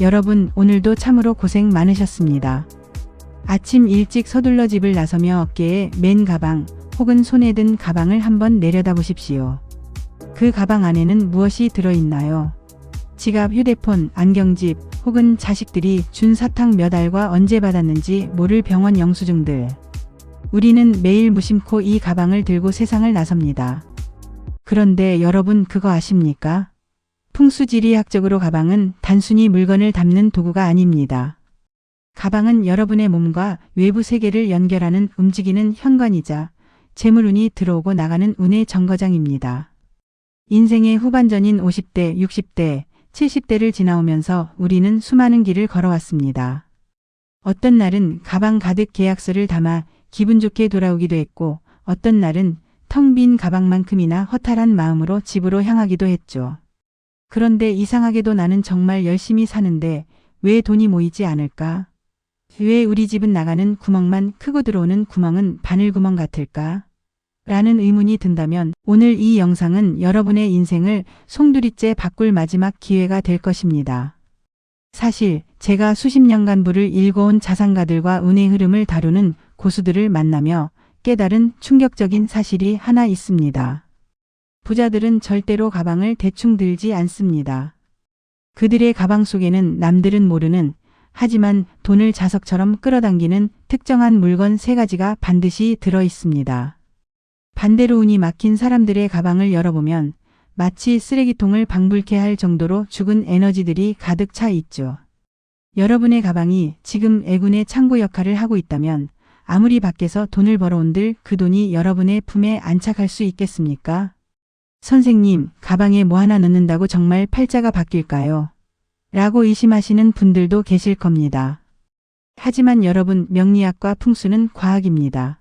여러분 오늘도 참으로 고생 많으셨습니다. 아침 일찍 서둘러 집을 나서며 어깨에 맨 가방 혹은 손에 든 가방을 한번 내려다 보십시오. 그 가방 안에는 무엇이 들어있나요? 지갑, 휴대폰, 안경집 혹은 자식들이 준 사탕 몇 알과 언제 받았는지 모를 병원 영수증들. 우리는 매일 무심코 이 가방을 들고 세상을 나섭니다. 그런데 여러분 그거 아십니까? 풍수지리학적으로 가방은 단순히 물건을 담는 도구가 아닙니다. 가방은 여러분의 몸과 외부 세계를 연결하는 움직이는 현관이자 재물운이 들어오고 나가는 운의 정거장입니다. 인생의 후반전인 50대, 60대, 70대를 지나오면서 우리는 수많은 길을 걸어왔습니다. 어떤 날은 가방 가득 계약서를 담아 기분 좋게 돌아오기도 했고 어떤 날은 텅 빈 가방만큼이나 허탈한 마음으로 집으로 향하기도 했죠. 그런데 이상하게도 나는 정말 열심히 사는데 왜 돈이 모이지 않을까? 왜 우리 집은 나가는 구멍만 크고 들어오는 구멍은 바늘구멍 같을까? 라는 의문이 든다면 오늘 이 영상은 여러분의 인생을 송두리째 바꿀 마지막 기회가 될 것입니다. 사실 제가 수십 년간 부를 읽어온 자산가들과 운의 흐름을 다루는 고수들을 만나며 깨달은 충격적인 사실이 하나 있습니다. 부자들은 절대로 가방을 대충 들지 않습니다. 그들의 가방 속에는 남들은 모르는 하지만 돈을 자석처럼 끌어당기는 특정한 물건 세 가지가 반드시 들어 있습니다. 반대로 운이 막힌 사람들의 가방을 열어보면 마치 쓰레기통을 방불케 할 정도로 죽은 에너지들이 가득 차 있죠. 여러분의 가방이 지금 애군의 창고 역할을 하고 있다면 아무리 밖에서 돈을 벌어온들 그 돈이 여러분의 품에 안착할 수 있겠습니까? 선생님, 가방에 뭐 하나 넣는다고 정말 팔자가 바뀔까요? 라고 의심하시는 분들도 계실 겁니다. 하지만 여러분, 명리학과 풍수는 과학입니다.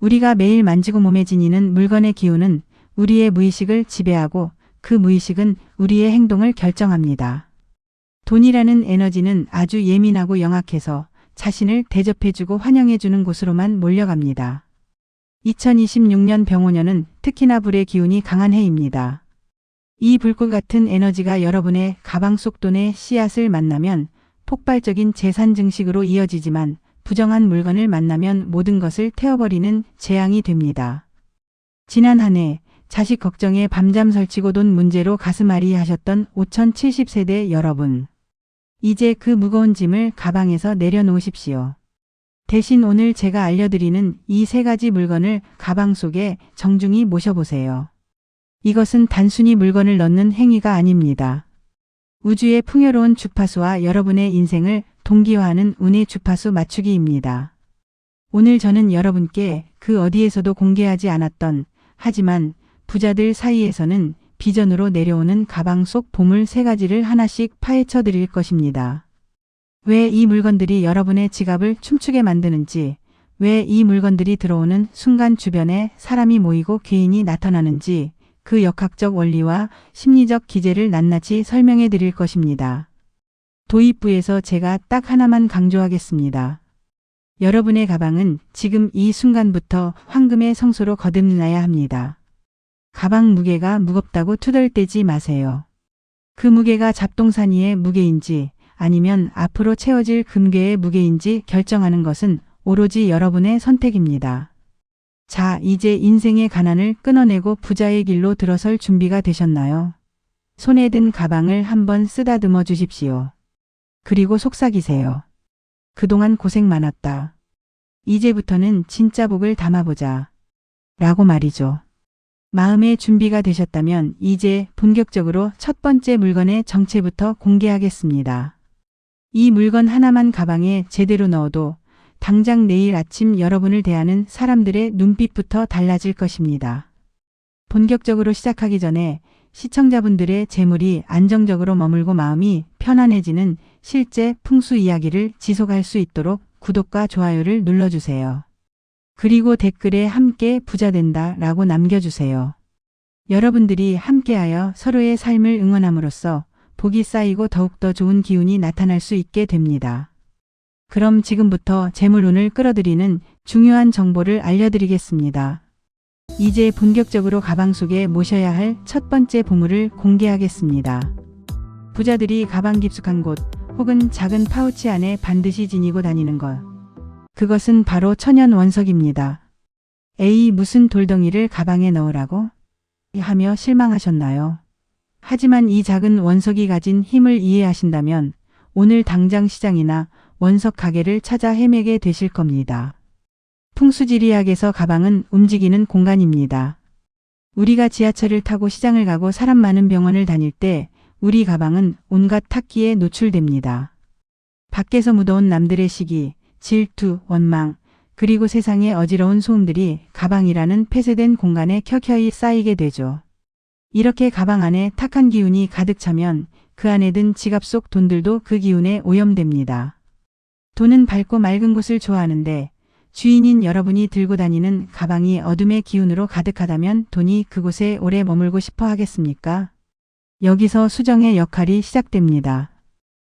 우리가 매일 만지고 몸에 지니는 물건의 기운은 우리의 무의식을 지배하고 그 무의식은 우리의 행동을 결정합니다. 돈이라는 에너지는 아주 예민하고 영악해서 자신을 대접해주고 환영해주는 곳으로만 몰려갑니다. 2026년 병오년은 특히나 불의 기운이 강한 해입니다. 이 불꽃 같은 에너지가 여러분의 가방 속 돈의 씨앗을 만나면 폭발적인 재산 증식으로 이어지지만 부정한 물건을 만나면 모든 것을 태워버리는 재앙이 됩니다. 지난 한 해 자식 걱정에 밤잠 설치고 돈 문제로 가슴앓이 하셨던 5070세대 여러분. 이제 그 무거운 짐을 가방에서 내려놓으십시오. 대신 오늘 제가 알려드리는 이 세 가지 물건을 가방 속에 정중히 모셔보세요. 이것은 단순히 물건을 넣는 행위가 아닙니다. 우주의 풍요로운 주파수와 여러분의 인생을 동기화하는 운의 주파수 맞추기입니다. 오늘 저는 여러분께 그 어디에서도 공개하지 않았던 하지만 부자들 사이에서는 비전으로 내려오는 가방 속 보물 세 가지를 하나씩 파헤쳐 드릴 것입니다. 왜 이 물건들이 여러분의 지갑을 춤추게 만드는지, 왜 이 물건들이 들어오는 순간 주변에 사람이 모이고 귀인이 나타나는지, 그 역학적 원리와 심리적 기제를 낱낱이 설명해 드릴 것입니다. 도입부에서 제가 딱 하나만 강조하겠습니다. 여러분의 가방은 지금 이 순간부터 황금의 성소로 거듭나야 합니다. 가방 무게가 무겁다고 투덜대지 마세요. 그 무게가 잡동사니의 무게인지 아니면 앞으로 채워질 금괴의 무게인지 결정하는 것은 오로지 여러분의 선택입니다. 자, 이제 인생의 가난을 끊어내고 부자의 길로 들어설 준비가 되셨나요? 손에 든 가방을 한번 쓰다듬어 주십시오. 그리고 속삭이세요. 그동안 고생 많았다. 이제부터는 진짜 복을 담아보자. 라고 말이죠. 마음의 준비가 되셨다면 이제 본격적으로 첫 번째 물건의 정체부터 공개하겠습니다. 이 물건 하나만 가방에 제대로 넣어도 당장 내일 아침 여러분을 대하는 사람들의 눈빛부터 달라질 것입니다. 본격적으로 시작하기 전에 시청자분들의 재물이 안정적으로 머물고 마음이 편안해지는 실제 풍수 이야기를 지속할 수 있도록 구독과 좋아요를 눌러주세요. 그리고 댓글에 함께 부자된다 라고 남겨주세요. 여러분들이 함께하여 서로의 삶을 응원함으로써 복이 쌓이고 더욱더 좋은 기운이 나타날 수 있게 됩니다. 그럼 지금부터 재물운을 끌어들이는 중요한 정보를 알려드리겠습니다. 이제 본격적으로 가방 속에 모셔야 할 첫 번째 보물을 공개하겠습니다. 부자들이 가방 깊숙한 곳, 혹은 작은 파우치 안에 반드시 지니고 다니는 것. 그것은 바로 천연 원석입니다. 에이 무슨 돌덩이를 가방에 넣으라고? 하며 실망하셨나요? 하지만 이 작은 원석이 가진 힘을 이해하신다면 오늘 당장 시장이나 원석 가게를 찾아 헤매게 되실 겁니다. 풍수지리학에서 가방은 움직이는 공간입니다. 우리가 지하철을 타고 시장을 가고 사람 많은 병원을 다닐 때 우리 가방은 온갖 탁기에 노출됩니다. 밖에서 묻어온 남들의 시기, 질투, 원망, 그리고 세상의 어지러운 소음들이 가방이라는 폐쇄된 공간에 켜켜이 쌓이게 되죠. 이렇게 가방 안에 탁한 기운이 가득 차면 그 안에 든 지갑 속 돈들도 그 기운에 오염됩니다. 돈은 밝고 맑은 곳을 좋아하는데 주인인 여러분이 들고 다니는 가방이 어둠의 기운으로 가득하다면 돈이 그곳에 오래 머물고 싶어 하겠습니까? 여기서 수정의 역할이 시작됩니다.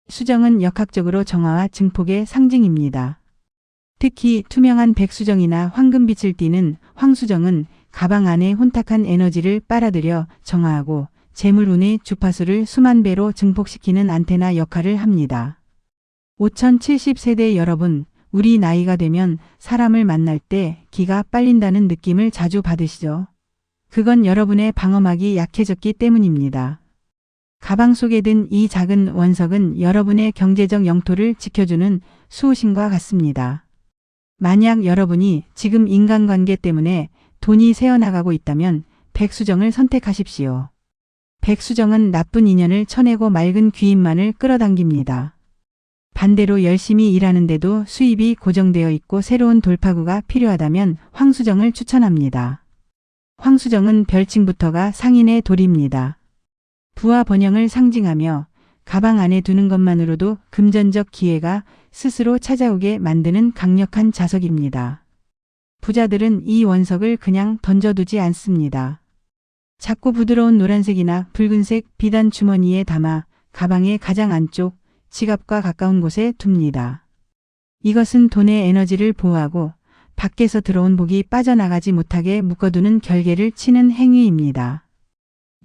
수정은 역학적으로 정화와 증폭의 상징입니다. 특히 투명한 백수정이나 황금빛을 띠는 황수정은 가방 안에 혼탁한 에너지를 빨아들여 정화하고 재물운의 주파수를 수만 배로 증폭시키는 안테나 역할을 합니다. 5070세대 여러분, 우리 나이가 되면 사람을 만날 때 기가 빨린다는 느낌을 자주 받으시죠? 그건 여러분의 방어막이 약해졌기 때문입니다. 가방 속에 든 이 작은 원석은 여러분의 경제적 영토를 지켜주는 수호신과 같습니다. 만약 여러분이 지금 인간관계 때문에 돈이 새어나가고 있다면 백수정을 선택하십시오. 백수정은 나쁜 인연을 쳐내고 맑은 귀인만을 끌어당깁니다. 반대로 열심히 일하는데도 수입이 고정되어 있고 새로운 돌파구가 필요하다면 황수정을 추천합니다. 황수정은 별칭부터가 상인의 돌입니다. 부와 번영을 상징하며 가방 안에 두는 것만으로도 금전적 기회가 스스로 찾아오게 만드는 강력한 자석입니다. 부자들은 이 원석을 그냥 던져두지 않습니다. 작고 부드러운 노란색이나 붉은색 비단 주머니에 담아 가방의 가장 안쪽 지갑과 가까운 곳에 둡니다. 이것은 돈의 에너지를 보호하고 밖에서 들어온 복이 빠져나가지 못하게 묶어두는 결계를 치는 행위입니다.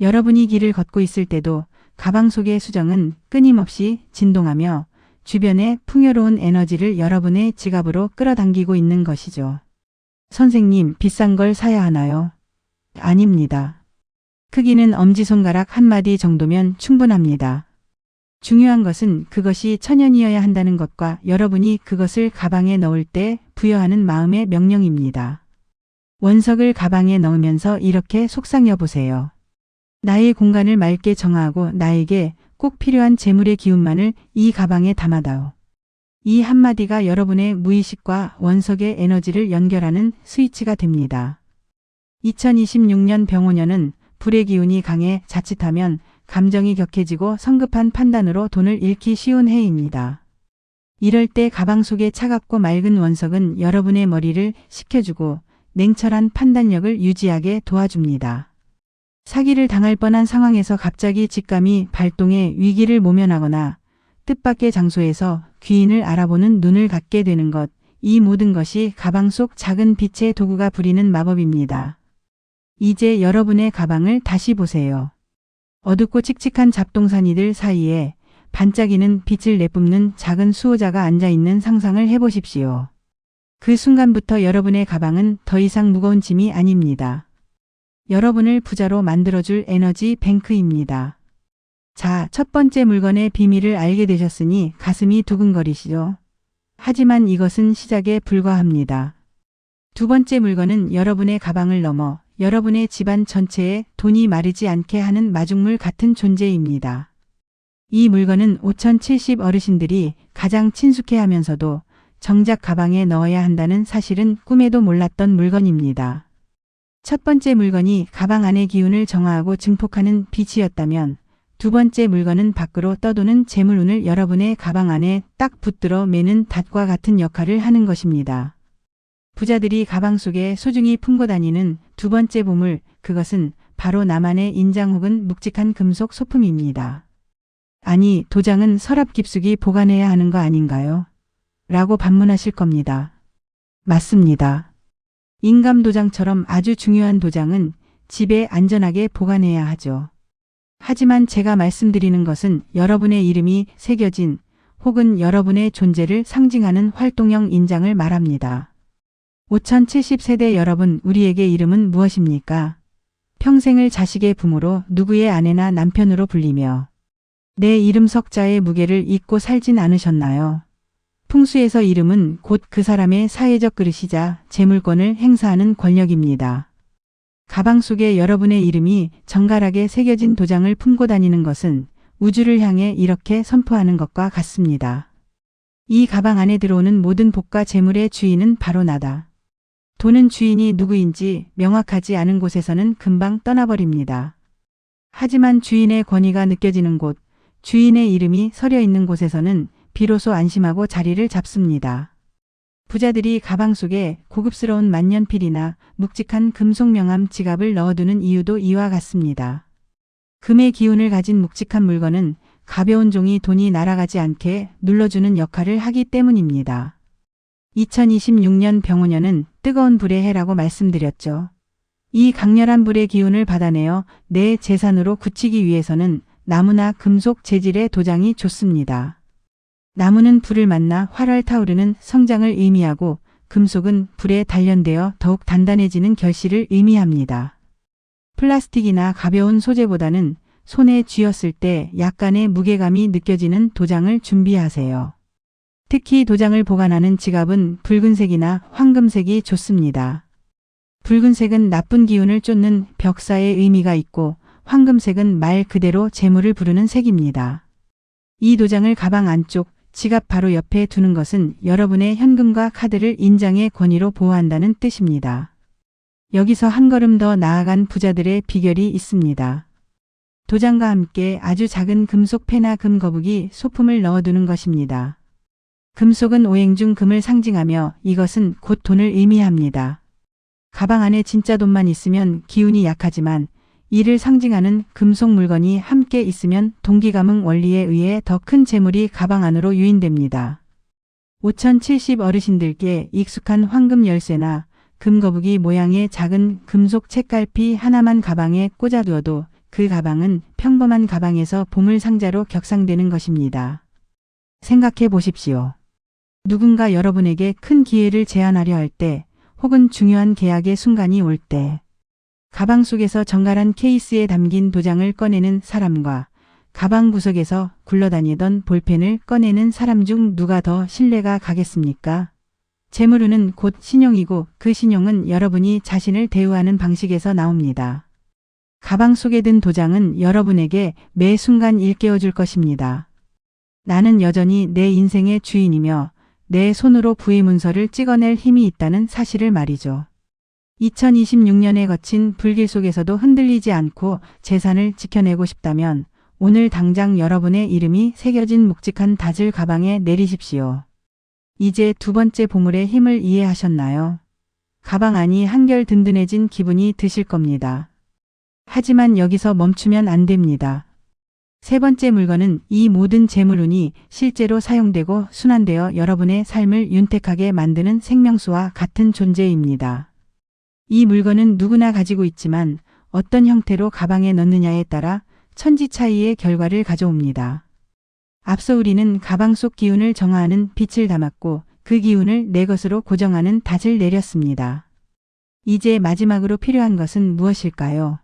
여러분이 길을 걷고 있을 때도 가방 속의 수정은 끊임없이 진동하며 주변의 풍요로운 에너지를 여러분의 지갑으로 끌어당기고 있는 것이죠. 선생님, 비싼 걸 사야 하나요? 아닙니다. 크기는 엄지손가락 한 마디 정도면 충분합니다. 중요한 것은 그것이 천연이어야 한다는 것과 여러분이 그것을 가방에 넣을 때 부여하는 마음의 명령입니다. 원석을 가방에 넣으면서 이렇게 속상여 보세요. 나의 공간을 맑게 정하고 나에게 꼭 필요한 재물의 기운만을 이 가방에 담아다오. 이 한마디가 여러분의 무의식과 원석의 에너지를 연결하는 스위치가 됩니다. 2026년 병오년은 불의 기운이 강해 자칫하면 감정이 격해지고 성급한 판단으로 돈을 잃기 쉬운 해입니다. 이럴 때 가방 속의 차갑고 맑은 원석은 여러분의 머리를 식혀주고 냉철한 판단력을 유지하게 도와줍니다. 사기를 당할 뻔한 상황에서 갑자기 직감이 발동해 위기를 모면하거나 뜻밖의 장소에서 귀인을 알아보는 눈을 갖게 되는 것, 이 모든 것이 가방 속 작은 빛의 도구가 부리는 마법입니다. 이제 여러분의 가방을 다시 보세요. 어둡고 칙칙한 잡동사니들 사이에 반짝이는 빛을 내뿜는 작은 수호자가 앉아있는 상상을 해보십시오. 그 순간부터 여러분의 가방은 더 이상 무거운 짐이 아닙니다. 여러분을 부자로 만들어줄 에너지 뱅크입니다. 자, 첫 번째 물건의 비밀을 알게 되셨으니 가슴이 두근거리시죠? 하지만 이것은 시작에 불과합니다. 두 번째 물건은 여러분의 가방을 넘어 여러분의 집안 전체에 돈이 마르지 않게 하는 마중물 같은 존재입니다. 이 물건은 5070 어르신들이 가장 친숙해 하면서도 정작 가방에 넣어야 한다는 사실은 꿈에도 몰랐던 물건입니다. 첫 번째 물건이 가방 안의 기운을 정화하고 증폭하는 빛이었다면 두 번째 물건은 밖으로 떠도는 재물운을 여러분의 가방 안에 딱 붙들어 매는 닷과 같은 역할을 하는 것입니다. 부자들이 가방 속에 소중히 품고 다니는 두 번째 보물, 그것은 바로 나만의 인장 혹은 묵직한 금속 소품입니다. 아니, 도장은 서랍 깊숙이 보관해야 하는 거 아닌가요? 라고 반문하실 겁니다. 맞습니다. 인감 도장처럼 아주 중요한 도장은 집에 안전하게 보관해야 하죠. 하지만 제가 말씀드리는 것은 여러분의 이름이 새겨진 혹은 여러분의 존재를 상징하는 활동형 인장을 말합니다. 5070세대 여러분, 우리에게 이름은 무엇입니까? 평생을 자식의 부모로 누구의 아내나 남편으로 불리며 내 이름 석자의 무게를 잊고 살진 않으셨나요? 풍수에서 이름은 곧 그 사람의 사회적 그릇이자 재물권을 행사하는 권력입니다. 가방 속에 여러분의 이름이 정갈하게 새겨진 도장을 품고 다니는 것은 우주를 향해 이렇게 선포하는 것과 같습니다. 이 가방 안에 들어오는 모든 복과 재물의 주인은 바로 나다. 돈은 주인이 누구인지 명확하지 않은 곳에서는 금방 떠나버립니다. 하지만 주인의 권위가 느껴지는 곳, 주인의 이름이 서려 있는 곳에서는 비로소 안심하고 자리를 잡습니다. 부자들이 가방 속에 고급스러운 만년필이나 묵직한 금속 명함 지갑을 넣어두는 이유도 이와 같습니다. 금의 기운을 가진 묵직한 물건은 가벼운 종이 돈이 날아가지 않게 눌러주는 역할을 하기 때문입니다. 2026년 병원년은 뜨거운 불의 해라고 말씀드렸죠. 이 강렬한 불의 기운을 받아내어 내 재산으로 굳히기 위해서는 나무나 금속 재질의 도장이 좋습니다. 나무는 불을 만나 활활 타오르는 성장을 의미하고 금속은 불에 단련되어 더욱 단단해지는 결실을 의미합니다. 플라스틱이나 가벼운 소재보다는 손에 쥐었을 때 약간의 무게감이 느껴지는 도장을 준비하세요. 특히 도장을 보관하는 지갑은 붉은색이나 황금색이 좋습니다. 붉은색은 나쁜 기운을 쫓는 벽사의 의미가 있고 황금색은 말 그대로 재물을 부르는 색입니다. 이 도장을 가방 안쪽 지갑 바로 옆에 두는 것은 여러분의 현금과 카드를 인장의 권위로 보호한다는 뜻입니다. 여기서 한 걸음 더 나아간 부자들의 비결이 있습니다. 도장과 함께 아주 작은 금속 패나 금 거북이 소품을 넣어두는 것입니다. 금속은 오행 중 금을 상징하며 이것은 곧 돈을 의미합니다. 가방 안에 진짜 돈만 있으면 기운이 약하지만 이를 상징하는 금속 물건이 함께 있으면 동기감응 원리에 의해 더 큰 재물이 가방 안으로 유인됩니다. 5070 어르신들께 익숙한 황금 열쇠나 금거북이 모양의 작은 금속 책갈피 하나만 가방에 꽂아두어도 그 가방은 평범한 가방에서 보물 상자로 격상되는 것입니다. 생각해 보십시오. 누군가 여러분에게 큰 기회를 제안하려 할 때, 혹은 중요한 계약의 순간이 올 때, 가방 속에서 정갈한 케이스에 담긴 도장을 꺼내는 사람과 가방 구석에서 굴러다니던 볼펜을 꺼내는 사람 중 누가 더 신뢰가 가겠습니까? 재물운은 곧 신용이고 그 신용은 여러분이 자신을 대우하는 방식에서 나옵니다. 가방 속에 든 도장은 여러분에게 매 순간 일깨워 줄 것입니다. 나는 여전히 내 인생의 주인이며 내 손으로 부의 문서를 찍어낼 힘이 있다는 사실을 말이죠. 2026년에 거친 불길 속에서도 흔들리지 않고 재산을 지켜내고 싶다면 오늘 당장 여러분의 이름이 새겨진 묵직한 다즐 가방에 내리십시오. 이제 두 번째 보물의 힘을 이해하셨나요? 가방 안이 한결 든든해진 기분이 드실 겁니다. 하지만 여기서 멈추면 안 됩니다. 세 번째 물건은 이 모든 재물운이 실제로 사용되고 순환되어 여러분의 삶을 윤택하게 만드는 생명수와 같은 존재입니다. 이 물건은 누구나 가지고 있지만 어떤 형태로 가방에 넣느냐에 따라 천지 차이의 결과를 가져옵니다. 앞서 우리는 가방 속 기운을 정화하는 빛을 담았고 그 기운을 내 것으로 고정하는 닷을 내렸습니다. 이제 마지막으로 필요한 것은 무엇일까요?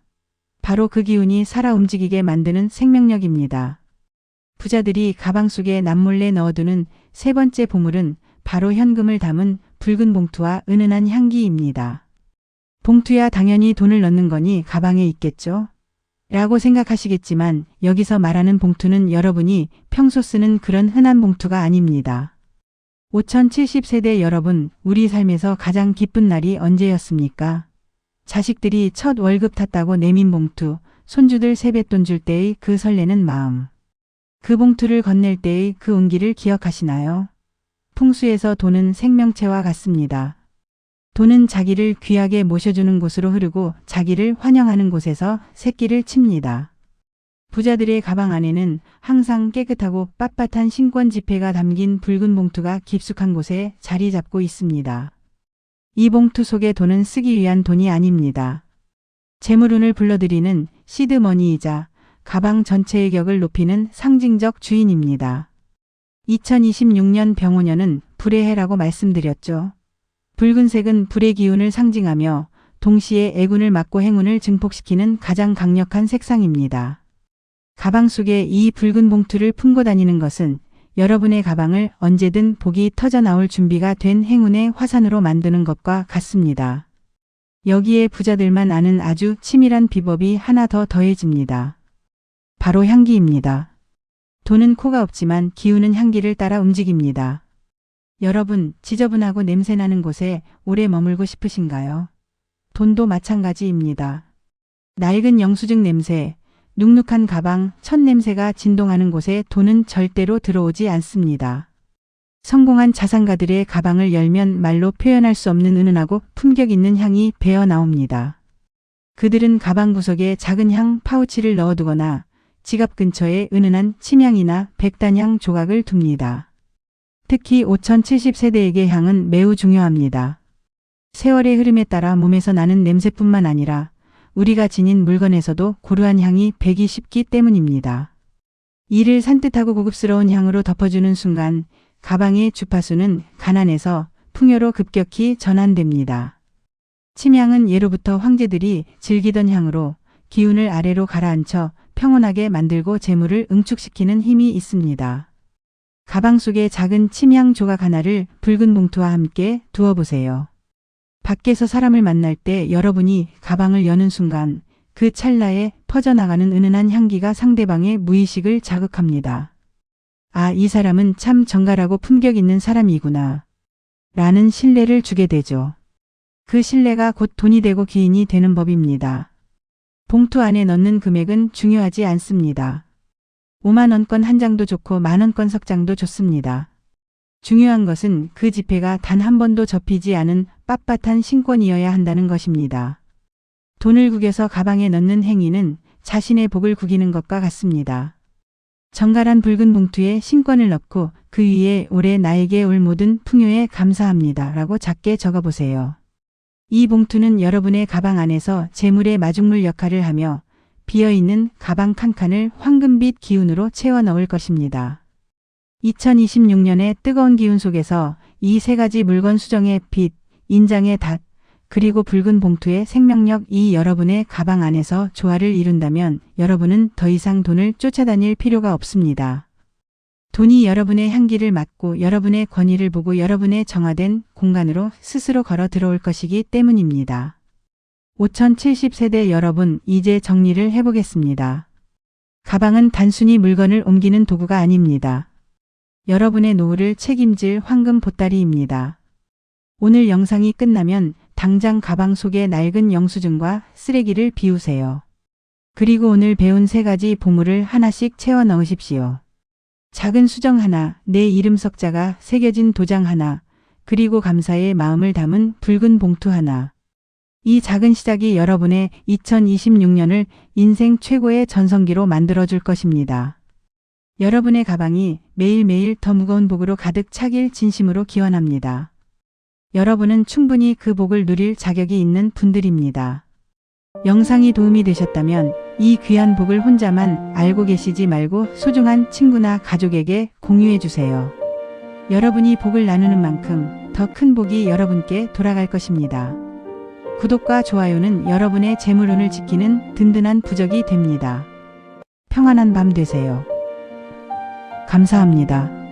바로 그 기운이 살아 움직이게 만드는 생명력입니다. 부자들이 가방 속에 남몰래 넣어두는 세 번째 보물은 바로 현금을 담은 붉은 봉투와 은은한 향기입니다. 봉투야 당연히 돈을 넣는 거니 가방에 있겠죠? 라고 생각하시겠지만 여기서 말하는 봉투는 여러분이 평소 쓰는 그런 흔한 봉투가 아닙니다. 5070세대 여러분, 우리 삶에서 가장 기쁜 날이 언제였습니까? 자식들이 첫 월급 탔다고 내민 봉투, 손주들 세뱃돈 줄 때의 그 설레는 마음. 그 봉투를 건넬 때의 그 온기를 기억하시나요? 풍수에서 돈은 생명체와 같습니다. 돈은 자기를 귀하게 모셔주는 곳으로 흐르고 자기를 환영하는 곳에서 새끼를 칩니다. 부자들의 가방 안에는 항상 깨끗하고 빳빳한 신권 지폐가 담긴 붉은 봉투가 깊숙한 곳에 자리 잡고 있습니다. 이 봉투 속의 돈은 쓰기 위한 돈이 아닙니다. 재물운을 불러들이는 시드머니이자 가방 전체의 격을 높이는 상징적 주인입니다. 2026년 병오년은 불의 해라고 말씀드렸죠. 붉은색은 불의 기운을 상징하며 동시에 애군을 막고 행운을 증폭시키는 가장 강력한 색상입니다. 가방 속에 이 붉은 봉투를 품고 다니는 것은 여러분의 가방을 언제든 복이 터져 나올 준비가 된 행운의 화산으로 만드는 것과 같습니다. 여기에 부자들만 아는 아주 치밀한 비법이 하나 더 더해집니다. 바로 향기입니다. 돈은 코가 없지만 기운은 향기를 따라 움직입니다. 여러분, 지저분하고 냄새나는 곳에 오래 머물고 싶으신가요? 돈도 마찬가지입니다. 낡은 영수증 냄새, 눅눅한 가방, 첫 냄새가 진동하는 곳에 돈은 절대로 들어오지 않습니다. 성공한 자산가들의 가방을 열면 말로 표현할 수 없는 은은하고 품격 있는 향이 배어 나옵니다. 그들은 가방 구석에 작은 향 파우치를 넣어두거나 지갑 근처에 은은한 침향이나 백단향 조각을 둡니다. 특히 5070세대에게 향은 매우 중요합니다. 세월의 흐름에 따라 몸에서 나는 냄새뿐만 아니라 우리가 지닌 물건에서도 고루한 향이 배기 쉽기 때문입니다. 이를 산뜻하고 고급스러운 향으로 덮어주는 순간 가방의 주파수는 가난에서 풍요로 급격히 전환됩니다. 침향은 예로부터 황제들이 즐기던 향으로 기운을 아래로 가라앉혀 평온하게 만들고 재물을 응축시키는 힘이 있습니다. 가방 속에 작은 침향 조각 하나를 붉은 봉투와 함께 두어보세요. 밖에서 사람을 만날 때 여러분이 가방을 여는 순간 그 찰나에 퍼져나가는 은은한 향기가 상대방의 무의식을 자극합니다. 아, 이 사람은 참 정갈하고 품격 있는 사람이구나. 라는 신뢰를 주게 되죠. 그 신뢰가 곧 돈이 되고 기인이 되는 법입니다. 봉투 안에 넣는 금액은 중요하지 않습니다. 5만원권 한 장도 좋고 만원권 석 장도 좋습니다. 중요한 것은 그 지폐가 단 한 번도 접히지 않은 빳빳한 신권이어야 한다는 것입니다. 돈을 구겨서 가방에 넣는 행위는 자신의 복을 구기는 것과 같습니다. 정갈한 붉은 봉투에 신권을 넣고 그 위에 올해 나에게 올 모든 풍요에 감사합니다. 라고 작게 적어보세요. 이 봉투는 여러분의 가방 안에서 재물의 마중물 역할을 하며 비어있는 가방 칸칸을 황금빛 기운으로 채워 넣을 것입니다. 2026년의 뜨거운 기운 속에서 이 세 가지 물건 수정의 빛, 인장의 닷, 그리고 붉은 봉투의 생명력 이 여러분의 가방 안에서 조화를 이룬다면 여러분은 더 이상 돈을 쫓아다닐 필요가 없습니다. 돈이 여러분의 향기를 맡고 여러분의 권위를 보고 여러분의 정화된 공간으로 스스로 걸어 들어올 것이기 때문입니다. 5070세대 여러분, 이제 정리를 해보겠습니다. 가방은 단순히 물건을 옮기는 도구가 아닙니다. 여러분의 노후를 책임질 황금 보따리입니다. 오늘 영상이 끝나면 당장 가방 속의 낡은 영수증과 쓰레기를 비우세요. 그리고 오늘 배운 세 가지 보물을 하나씩 채워 넣으십시오. 작은 수정 하나, 내 이름 석자가 새겨진 도장 하나, 그리고 감사의 마음을 담은 붉은 봉투 하나. 이 작은 시작이 여러분의 2026년을 인생 최고의 전성기로 만들어줄 것입니다. 여러분의 가방이 매일매일 더 무거운 복으로 가득 차길 진심으로 기원합니다. 여러분은 충분히 그 복을 누릴 자격이 있는 분들입니다. 영상이 도움이 되셨다면 이 귀한 복을 혼자만 알고 계시지 말고 소중한 친구나 가족에게 공유해 주세요. 여러분이 복을 나누는 만큼 더 큰 복이 여러분께 돌아갈 것입니다. 구독과 좋아요는 여러분의 재물운을 지키는 든든한 부적이 됩니다. 평안한 밤 되세요. 감사합니다.